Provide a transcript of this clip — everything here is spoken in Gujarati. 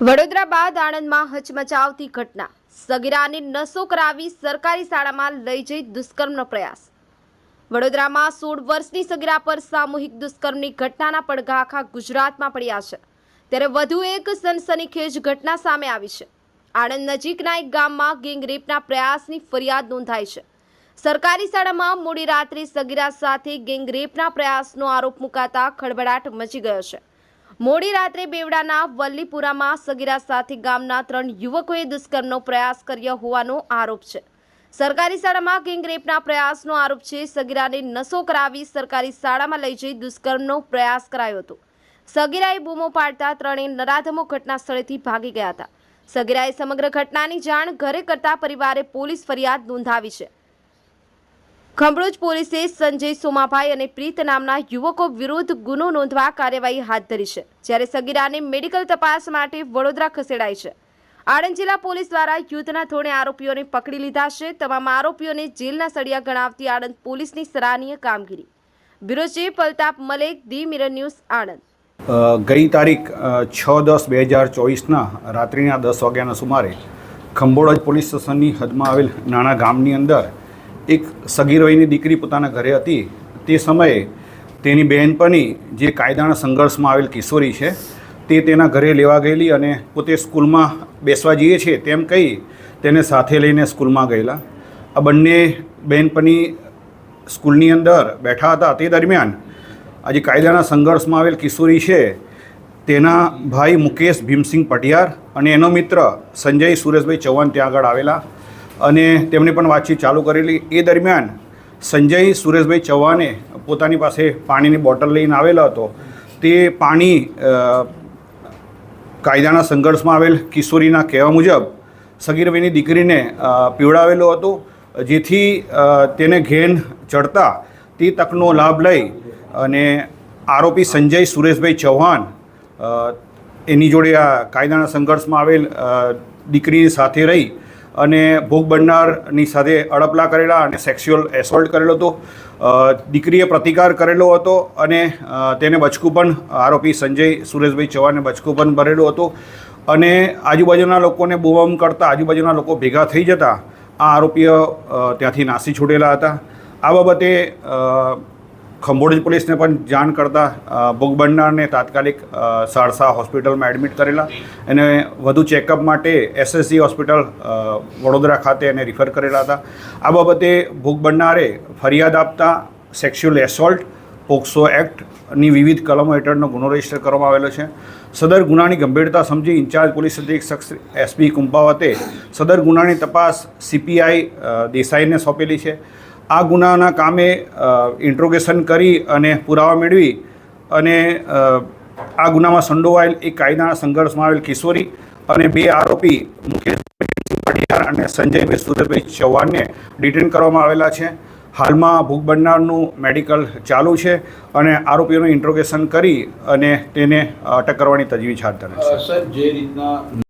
વડોદરા બાદ આણંદમાં હચમચાવતી ઘટના. સગીરાને નશો કરાવી સરકારી શાળામાં લઈ જઈ દુષ્કર્મનો પ્રયાસ. વડોદરામાં સોળ વર્ષની સગીરા પર સામૂહિક દુષ્કર્મની ઘટનાના પડઘા આખા ગુજરાતમાં પડ્યા છે. ત્યારે વધુ એક સનસનીખેજ ઘટના સામે આવી છે. આણંદ નજીકના એક ગામમાં ગેંગરેપના પ્રયાસની ફરિયાદ નોંધાઈ છે. સરકારી શાળામાં મોડી રાત્રે સગીરા સાથે ગેંગરેપના પ્રયાસનો આરોપ મુકાતા ખળભળાટ મચી ગયો છે. મોડી રાત્રે બેવડાના વલ્લીપુરામાં સગીરા સાથી ગામના ત્રણ યુવકોએ દુષ્કર્મનો પ્રયાસ કર્યો હોવાનો આરોપ છે. સરકારી શાળામાં ગેંગરેપના પ્રયાસનો આરોપ છે. સગીરાને નશો કરાવી સરકારી શાળામાં લઈ જઈ દુષ્કર્મનો પ્રયાસ કરાયો હતો. સગીરાએ બૂમો પાડતા ત્રણેય નરાધમો ઘટના સ્થળેથી ભાગી ગયા હતા. સગીરાએ સમગ્ર ઘટનાની જાણ ઘરે કરતા પરિવારે પોલીસ ફરિયાદ નોંધાવી છે. ખંભળોજ પોલીસે સંજય સોમાભાઈ અને પ્રીત નામના યુવકો વિરુદ્ધ ગુનો નોંધવા કાર્યવાહી હાથ ધરી છે, જ્યારે સગીરાને મેડિકલ તપાસ માટે વડોદરા ખસેડાઈ છે. આણંદ જિલ્લા પોલીસ દ્વારા યુદ્ધના ધોરણે આરોપીઓને પકડી લીધા છે, તમામ આરોપીઓને જેલના સળિયા ગણાવતી આણંદ પોલીસની સરાહનીય કામગીરી. Bureau chief Malek the mirror news, Anand. ગઈ તારીખ છ દસ બે હજાર ચોવીસના રાત્રિના દસ વાગ્યાના સુમારે ખંભોળજ પોલીસ સ્ટેશનની હદમાં આવેલ નાના ગામની અંદર એક સગીર વયની દીકરી પોતાના ઘરે હતી. તે સમયે તેની બહેનપણી જે કાયદાના સંઘર્ષમાં આવેલ કિશોરી છે, તે તેના ઘરે લેવા ગયેલી અને પોતે સ્કૂલમાં બેસવા જઈએ છીએ તેમ કહી તેને સાથે લઈને સ્કૂલમાં ગયેલા. આ બંને બહેનપણી સ્કૂલની અંદર બેઠા હતા. તે દરમિયાન આજે કાયદાના સંઘર્ષમાં આવેલ કિશોરી છે, તેના ભાઈ મુકેશ ભીમસિંહ પટિયાર અને એનો મિત્ર સંજય સુરેશભાઈ ચૌહાણ ત્યાં આગળ આવેલા. અને તેમણે પણ વાતચીત ચાલુ કરેલી. એ દરમિયાન સંજય સુરેશભાઈ ચૌહાણે પોતાની પાસે પાણીની બોટલ લઈને આવેલો હતો. તે પાણી કાયદાના સંઘર્ષમાં આવેલ કિશોરીના કહેવા મુજબ સગીરભાઈની દીકરીને પીવડાવેલો હતો, જેથી તેને ઘેન ચડતા તે તકનો લાભ લઈ અને આરોપી સંજય સુરેશભાઈ ચૌહાણ એની જોડે આ કાયદાના સંઘર્ષમાં આવેલ દીકરીની સાથે રહી અને ભોગ બનનારની સાથે અડપલા કરેલા અને સેક્સ્યુઅલ એસોલ્ટ કરેલો હતો. દીકરીએ પ્રતિકાર કરેલો હતો અને તેને બચકું પણ આરોપી સંજય સુરેશભાઈ ચૌહાણને બચકું પણ ભરેલું હતું. અને આજુબાજુના લોકોને બૂમ કરતા આજુબાજુના લોકો ભેગા થઈ જતા આ આરોપીઓ ત્યાંથી નાસી છૂટેલા હતા. આ બાબતે અ, ખંભોળજ પોલીસને પણ જાણ કરતાં ભોગ બનનારને તાત્કાલિક સારસા હોસ્પિટલમાં એડમિટ કરેલા અને વધુ ચેકઅપ માટે એસએસસી હોસ્પિટલ વડોદરા ખાતે એને રિફર કરેલા હતા. આ બાબતે ભોગ બનનારે ફરિયાદ આપતા સેક્સ્યુઅલ એસોલ્ટ પોક્સો એક્ટની વિવિધ કલમો હેઠળનો ગુનો રજિસ્ટર કરવામાં આવેલો છે. સદર ગુનાની ગંભીરતા સમજી ઇન્ચાર્જ પોલીસ અધિક્ષક શ્રી એસપી કુંપાવતે સદર ગુનાની તપાસ સીપીઆઈ દેસાઈને સોંપેલી છે. આ ગુનાના કામે ઇન્ટ્રોગેશન કરી અને પુરાવા મેળવી અને આ ગુનામાં સંડોવાયેલ એક કાયદાના સંઘર્ષમાં આવેલ કિશોરી અને બે આરોપી મુકેશભાઈ પટિયાર અને સંજયભાઈ સુરતભાઈ ચૌહાણને ડિટેન કરવામાં આવેલા છે. હાલમાં ભૂખ બનનારનું મેડિકલ ચાલુ છે અને આરોપીઓનું ઇન્ટ્રોગેશન કરી અને તેને અટક કરવાની તજવીજ હાથ ધરે છે. સર જે રીતના